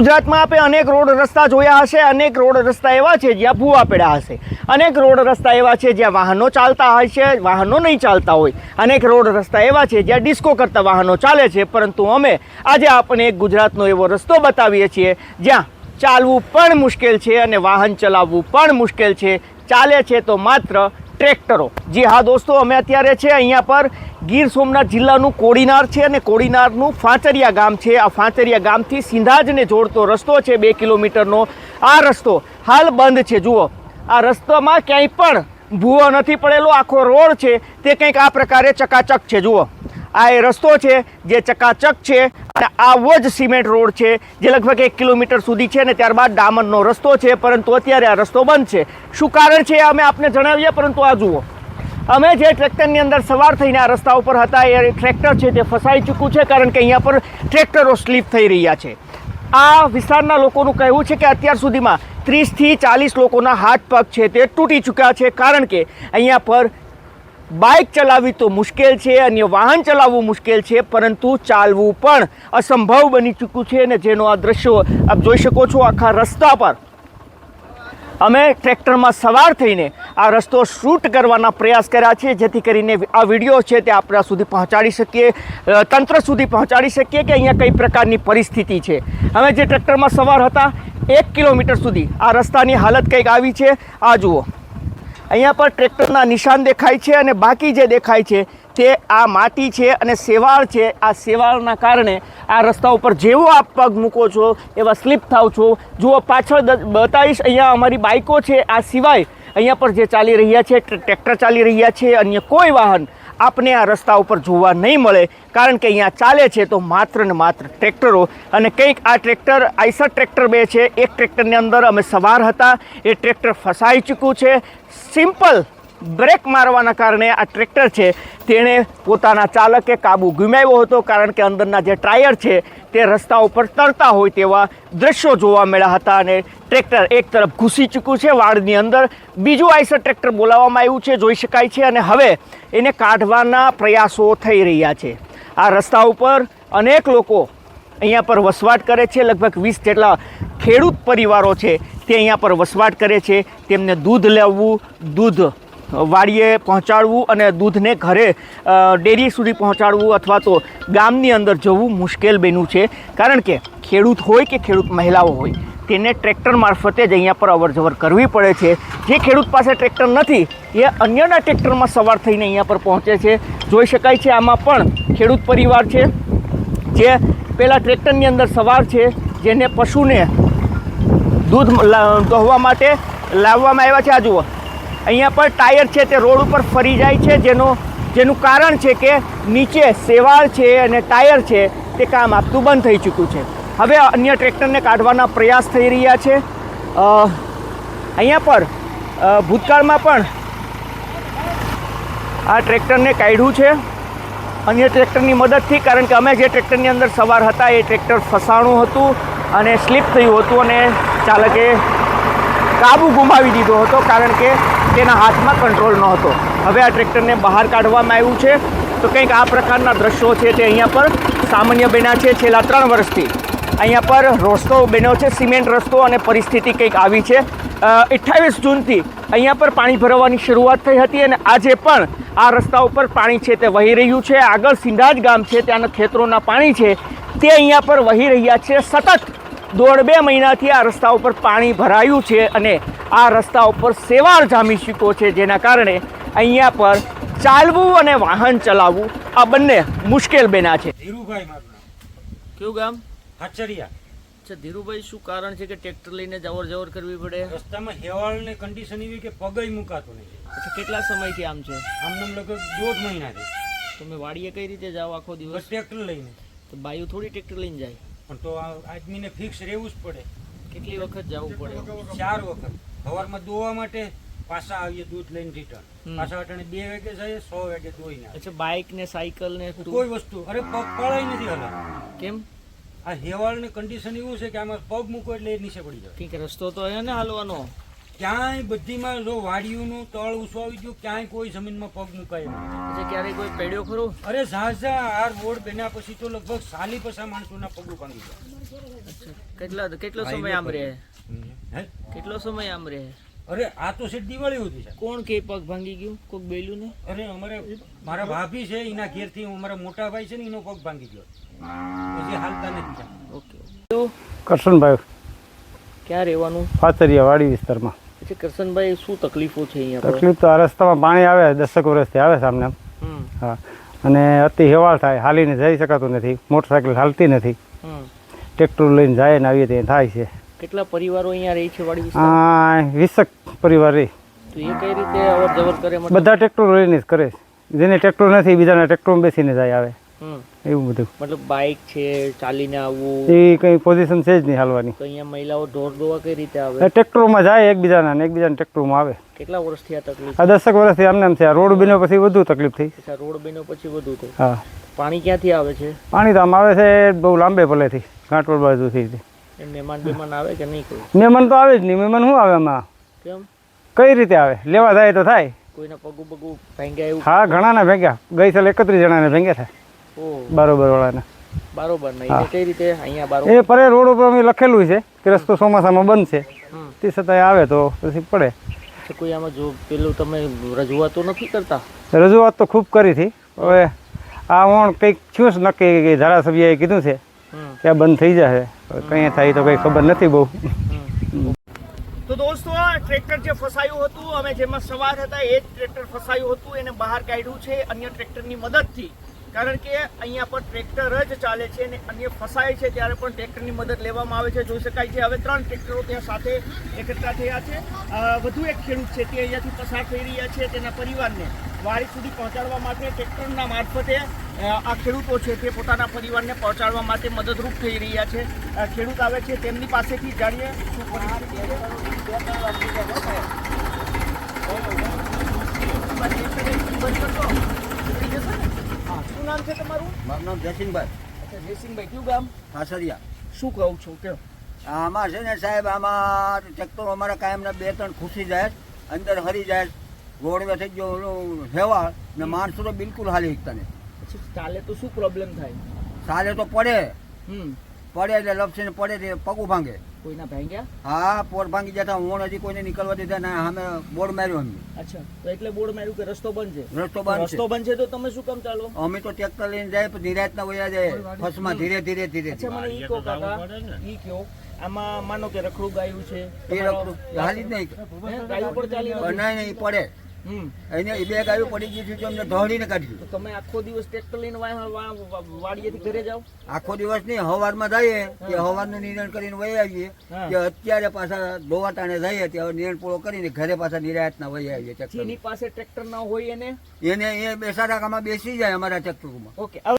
ગુજરાતમાં આપણે અનેક રોડ રસ્તા જોયા હશે, અનેક રોડ રસ્તા એવા છે જ્યાં ભૂવા પડ્યા હશે. અનેક રોડ રસ્તા એવા છે જ્યાં વાહનો ચાલતા હોય છે, વાહનો નહીં ચાલતા હોય. અનેક રોડ રસ્તા એવા છે જ્યાં ડિસ્કો કરતા વાહનો ચાલે છે, પરંતુ અમે આજે આપણે એક ગુજરાતનો એવો રસ્તો બતાવીએ છીએ, જ્યાં ચાલવું પણ મુશ્કેલ છે અને વાહન ચલાવવું પણ મુશ્કેલ છે. ચાલે છે તો માત્ર ટ્રેક્ટરો. જી હા દોસ્તો, અમે અત્યારે છે અહીંયા પર ગીર સોમનાથ જિલ્લાનું કોડીનાર છે અને કોડીનારનું ફાંચરિયા ગામ છે. આ ફાંચરિયા ગામથી સિંધાજને જોડતો રસ્તો છે, બે કિલોમીટરનો. આ રસ્તો હાલ બંધ છે. જુઓ, આ રસ્તામાં ક્યાંય પણ ભૂવો નથી પડેલો. આખો રોડ છે, તે કંઈક આ પ્રકારે ચકાચક છે. જુઓ. આ એ રસ્તો છે જે ચકાચક છે અને આવો જ સિમેન્ટ રોડ છે જે લગભગ એક કિલોમીટર સુધી છે ને ત્યારબાદ ડામરનો રસ્તો છે, પરંતુ અત્યારે આ રસ્તો બંધ છે. શું કારણ છે અમે આપને જણાવીએ, પરંતુ આ જુઓ. અમે જે ટ્રેક્ટરની અંદર સવાર થઈને આ રસ્તા ઉપર હતા, એ ટ્રેક્ટર છે તે ફસાઈ ચૂક્યું છે કારણ કે અહીંયા પર ટ્રેક્ટરો સ્લીપ થઈ રહ્યા છે. આ વિસ્તારના લોકોનું કહેવું છે કે અત્યાર સુધીમાં ત્રીસથી ચાલીસ લોકોના હાથ પગ છે તે તૂટી ચૂક્યા છે કારણ કે અહીંયા પર બાઇક ચલાવવી તો મુશ્કેલ છે, અન્ય વાહન ચલાવવું મુશ્કેલ છે, પરંતુ ચાલવું પણ અસંભવ બની ચૂક્યું છે અને જેનો આ દ્રશ્યો આપ જોઈ શકો છો આખા રસ્તા પર. અમે ટ્રેક્ટરમાં સવાર થઈને આ રસ્તો શૂટ કરવાના પ્રયાસ કર્યા છે, જેથી કરીને આ વીડિયો છે તે આપણા સુધી પહોંચાડી શકીએ તંત્ર સુધી પહોંચાડી શકીએ કે અહીંયા કઈ પ્રકારની પરિસ્થિતિ છે. અમે જે ટ્રેક્ટરમાં સવાર હતા, એક કિલોમીટર સુધી આ રસ્તાની હાલત કંઈક આવી છે. આ જુઓ. અહીંયા પર ટ્રેક્ટરના નિશાન દેખાય છે અને બાકી જે દેખાય છે તે આ માટી છે અને સેવાળ છે. આ સેવાળના કારણે આ રસ્તા ઉપર જેવો આપ પગ મૂકો છો, એવા સ્લીપ થાવ છો. જુઓ, પાછળ બતાવીશ, અહીંયા અમારી બાઇકો છે. આ સિવાય અહીંયા પર જે ચાલી રહ્યા છે, ટ્રેક્ટર ચાલી રહ્યા છે, અન્ય કોઈ વાહન આપને આ રસ્તા ઉપર જોવા નહીં મળે, કારણ કે અહીંયા ચાલે છે તો માત્ર ને માત્ર ટ્રેક્ટરો. અને કંઈક આ ટ્રેક્ટર આઈસર ટ્રેક્ટર બે છે. એક ટ્રેક્ટરની અંદર અમે સવાર હતા. એ ટ્રેક્ટર ફસાઈ ચૂક્યું છે. સિમ્પલ બ્રેક મારવાના કારણે આ ટ્રેક્ટર છે, તેણે પોતાના ચાલકે કાબુ ગુમાવ્યો હતો, કારણ કે અંદરના જે ટાયર છે, તે રસ્તા ઉપર તરતા હોય તેવા દ્રશ્યો જોવા મળ્યા હતા અને ટ્રેક્ટર એક તરફ ઘૂસી ચૂક્યું છે વાડની અંદર બીજું આઈસર ટ્રેક્ટર બોલાવવામાં આવ્યું છે, જોઈ શકાય છે અને હવે એને કાઢવાના પ્રયાસો થઈ રહ્યા છે. આ રસ્તા ઉપર અનેક લોકો અહીંયા પર વસવાટ કરે છે, લગભગ વીસ જેટલા ખેડૂત પરિવારો છે, તે અહીંયા પર વસવાટ કરે છે, તેમને દૂધ લેવું, દૂધ વાડીએ પહોંચાડવું અને દૂધને ઘરે ડેરી સુધી પહોંચાડવું અથવા તો ગામની અંદર જવું મુશ્કેલ બન્યું છે. કારણ કે ખેડૂત હોય કે ખેડૂત મહિલાઓ હોય, તેને ટ્રેક્ટર મારફતે જ અહીંયા પર અવર જવર કરવી પડે છે. જે ખેડૂત પાસે ટ્રેક્ટર નથી, એ અન્યના ટ્રેક્ટરમાં સવાર થઈને અહીંયા પર પહોંચે છે. જોઈ શકાય છે આમાં પણ ખેડૂત પરિવાર છે, જે પેલા ટ્રેક્ટરની અંદર સવાર છે, જેને પશુને દૂધ દોહવા માટે લાવવામાં આવ્યા છે. આ જુઓ અહીંયા પર ટાયર છે તે રોડ ઉપર ફરી જાય છે. જેનો, જેનું કારણ છે કે નીચે સેવાળ છે અને ટાયર છે તે કામ આપતું બંધ થઈ ચૂક્યું છે. હવે અન્ય ટ્રેક્ટરને કાઢવાના પ્રયાસ થઈ રહ્યા છે. અહીંયા પર ભૂતકાળમાં પણ આ ટ્રેક્ટરને કાઢ્યું છે. અન્ય ટ્રેક્ટરની મદદથી, કારણ કે અમે જે ટ્રેક્ટરની અંદર સવાર હતા એ ટ્રેક્ટર ફસાણું હતું અને સ્લીપ થયું હતું અને ચાલકે કાબુ ગુમાવી દીધો હતો કારણ કે તેના હાથમાં કંટ્રોલ ન હતો હવે આ ટ્રેક્ટરને બહાર કાઢવામાં આવ્યું છે. તો કંઈક આ પ્રકારના દ્રશ્યો છે તે અહીંયા પર સામાન્ય બન્યા છે છેલ્લા ત્રણ વર્ષથી. અહીંયા પર રસ્તો બન્યો છે, સિમેન્ટ રસ્તો અને પરિસ્થિતિ કંઈક આવી છે. અઠ્ઠાવીસ જૂનથી અહીંયા પર પાણી ભરવાની શરૂઆત થઈ હતી અને આજે પણ આ રસ્તા ઉપર પાણી છે તે વહી રહ્યું છે. આગળ સિંધાજ ગામ છે, ત્યાંના ખેતરોના પાણી છે તે અહીંયા પર વહી રહ્યા છે. સતત દોઢ બે મહિનાથી આ રસ્તા ઉપર પાણી ભરાયું છે અને આ રસ્તા ઉપર સેવાળ જામી શીકો છે જેના કારણે અહીંયા પર ચાલવું અને વાહન ચલાવવું આ બંને મુશ્કેલ બેના છે. ધીરુભાઈ મારું નામ. કયું ગામ? હાચરિયા. અચ્છા ધીરુભાઈ શું કારણ છે કે ટ્રેક્ટર લઈને જવર જવર કરવી પડે? રસ્તામાં હેવાળ ને કન્ડિશન એવી કે પગ મુકાતો નહીં. અચ્છા કેટલા સમયથી આમ છે? આમનામ લગભગ દોઢ મહિનાથી. તમે વાડીએ કઈ રીતે જાઓ આખો દિવસ? ટ્રેક્ટર લઈને. તો બાયુ થોડી ટ્રેક્ટર લઈને જાય? પણ તો આ આદમીને ફિક્સ રહેવું જ પડે. કેટલી વખત જવું પડે? ચાર વખત. સવારમાં દોવા માટે પાછા આવીએ દૂધ લઈને રિટર્ન. પાછા અટાણે બે વાગે જઈએ સો વાગે દોઈને અચ્છા બાઇક ને સાયકલ ને કોઈ વસ્તુ. અરે પગ પડાય નથી હલા કેમ? આ હેવાળ ને કન્ડિશન એવું છે કે આમાં પગ મૂકો એટલે એ નીચે પડી જાય. કે રસ્તો તો અહીંયા ને હાલવાનો. ક્યાંય બધીમાં જો વાડીઓનું તળ ઊંચું આવી ગયું ક્યાંય કોઈ જમીનમાં પગ મુકાય. એટલે ક્યારેય કોઈ પેડ્યો ખરો? અરે ઝાઝા આ રોડ બન્યા પછી તો લગભગ સાલી પસા માણસોના પગ ભાંગી ગયા. કેટલા કેટલો સમય આમ રહે? હે? કેટલો સમય આમ રહે? અરે આ તો છે દિવાળી હતી કોણ કે પગ ભાંગી ગયું? કોક બેલું ને અરે અમારે મારા ભાભી છે એના ઘેરથી અમારા મોટા ભાઈ છે ને એનો પગ ભાંગી ગયો. પછી હાલતા નથી ઓકે ઓકે. કરશનભાઈ ક્યાં રહેવાનું? ફાચરિયા વાડી વિસ્તારમાં. પછી કરશનભાઈ શું તકલીફો છે અહીંયા તકલીફ તો આ રસ્તામાં પાણી આવે દસેક વર્ષથી આવે સામને હા. અને અતિ હેવાળ થાય હાલીને જઈ શકાતું નથી મોટરસાઇકલ હાલતી નથી. ટ્રેક્ટર લઈને જાય ને આવીએ ત્યાં થાય છે. કેટલા પરિવારો અહીંયા રહે છે વાડી વિસ્તાર વીસક પરિવાર રહી. તો એ કઈ રીતે અવર જવર કરે બધા ટ્રેક્ટર લઈને જ કરે જેને ટ્રેક્ટર નથી બીજાના ટ્રેક્ટરમાં બેસીને જાય આવે. એવું બધું. મતલબ બાઇક છે ચાલીને આવવું. એ કંઈ પોઝિશન છે જ નહીં હાલવાની. તો અહીંયા મહિલાઓ ઢોર દોવા કઈ રીતે આવે? ટ્રેક્ટરોમાં જાય એકબીજાના ને એકબીજાના ટ્રેક્ટરોમાં આવે. કેટલા વર્ષથી આ તકલીફ આ દસક વર્ષથી આમને આમ છે આ રોડ બન્યો પછી વધુ તકલીફ થઈ. અચ્છા રોડ બન્યો પછી વધુ થઈ. હા. પાણી ક્યાંથી આવે છે? પાણી તો આમ આવે છે બહુ લાંબે ભલેથી ઘાટોળ બાજુથી. મહેમાન બેમાન આવે કે નહીં કોઈ? મહેમાન તો આવે જ નહીં. મહેમાન શું આવે આમાં? કેમ? કઈ રીતે આવે? લેવા જાય તો થાય. કોઈના પગું પગું ભાંગ્યા એવું? હા ઘણાના ભેંગ્યા ગઈ સાલ એકત્રીસ જણાને ભેગ્યા થાય. બરોબર વાળાને બરોબર નહીં કઈ રીતે અહીંયા બારો એ પરે રોડ ઉપર અમે લખેલું છે કે રસ્તો ચોમાસામાં બંધ છે. તે છતાંય આવે તો પછી પડે. તો કોઈ આમાં જો પેલું તમે રજૂઆતો નથી કરતા? રજૂઆત તો ખૂબ કરી હતી. હવે આ ઓણ કંઈક થયું છે નક્કી કે ધારાસભ્યએ કીધું છે કે આ બંધ થઈ જશે. કંઈ થાય તો કંઈ ખબર નથી બહુ. તો દોસ્તો આ ટ્રેક્ટર જે ફસાયું હતું અમે જેમાં સવાર હતા એ જ ટ્રેક્ટર ફસાયું હતું એને બહાર કાઢ્યું છે અન્ય ટ્રેક્ટરની મદદથી. કારણ કે અહીંયા પર ટ્રેક્ટર જ ચાલે છે અને અન્ય ફસાય છે ત્યારે પણ ટ્રેક્ટરની મદદ લેવામાં આવે છે. જોઈ શકાય છે હવે ત્રણ ટ્રેક્ટરો ત્યાં સાથે એકઠા થયા છે. વધુ એક ખેડૂત છે તે અહીંયાથી પસાર થઈ રહ્યા છે તેના પરિવારને વાડી સુધી પહોંચાડવા માટે ટ્રેક્ટરના મારફતે આ ખેડૂતો છે તે પોતાના પરિવારને પહોંચાડવા માટે મદદરૂપ થઈ રહ્યા છે. ખેડૂત આવે છે તેમની પાસેથી જાણીએ શું પરિસ્થિતિ શું નામ છે તમારું? મારું નામ જયસિંહભાઈ. અચ્છા જયસિંહભાઈ કયું ગામ? ખાસરિયા. શું કહું છું કે આમાં છે ને સાહેબ આમાં ટ્રેક્ટરો અમારા કાયમના બે ત્રણ ખુશી જાય અંદર હરી જાય રોડવે થઈ ગયો હેવાળ ને માણસો તો બિલકુલ હાલી શકતા નહીં ચાલે તો શું પ્રોબ્લેમ થાય? ચાલે તો પડે. હમ. પડે એટલે લપસીને પડે તે પગું ભાંગે. કોઈના ભાંગ્યા? હા પોર ભાંગી જતા હું હજી કોઈને નીકળવા દીધા ના અમે બોર્ડ માર્યો અમે. અચ્છા તો એટલે બોર્ડ માર્યું કે રસ્તો બંધ છે? રસ્તો બંધ રસ્તો બંધ છે તો તમે શું કામ ચાલો? અમે તો ટ્રેક્ટર લઈને જાય પણ નિરાતના વયા જાય ફસમાં ધીરે ધીરે ધીરે અચ્છા મને ઈ કહો કાકા ઈ કહો આમાં માનો કે રખડું ગાયું છે? એ રખડું. હાલી જ નહીં. ગાયું પણ ચાલી નહીં નહીં પડે. એને બે ગાયો પડી ગઈ છે અમને ઢોળીને કાઢી તમે આખો દિવસ ટ્રેક્ટર લઈને વા- વા- વા- વાડીએથી ઘરે જાઓ? આખો દિવસ નહીં હવારમાં જઈએ કે હવારનું નિર્ણય કરીને વહી આવીએ કે અત્યારે પાછા ધોવાટાને જઈએ ત્યારે નિર્ણય પૂરો કરીને ઘરે પાછા નિરાયતના વહી આવીએ ટ્રેક્ટર પાસે ટ્રેક્ટર ના હોય એને? એને એ બેસાડા કામાં બેસી જાય અમારા ટ્રેક્ટરમાં ઓકે